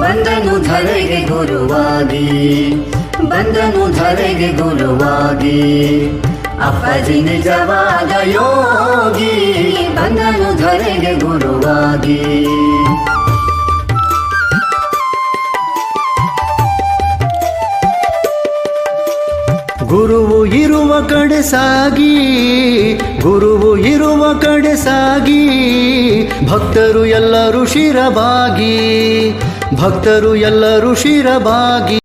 ಬಂದನು ಧರೆಗೆ ಗುರುವಾಗಿ, ಬಂದನು ಧರೆಗೆ ಗುರುವಾಗಿ. ಅಪ್ಪಾಜಿ ನಿಜವಾದ ಯೋಗಿ, ಬಂದನು ಧರೆಗೆ ಗುರುವಾಗಿ. ಗುರುವು ಇರುವ ಕಡೆ ಸಾಗಿ, ಗುರುವು ಇರುವ ಕಡೆ ಸಾಗಿ ಭಕ್ತರು ಎಲ್ಲರೂ ಶಿರಬಾಗಿ ಭಕ್ತರು ಎಲ್ಲರೂ ಶಿರಬಾಗಿ.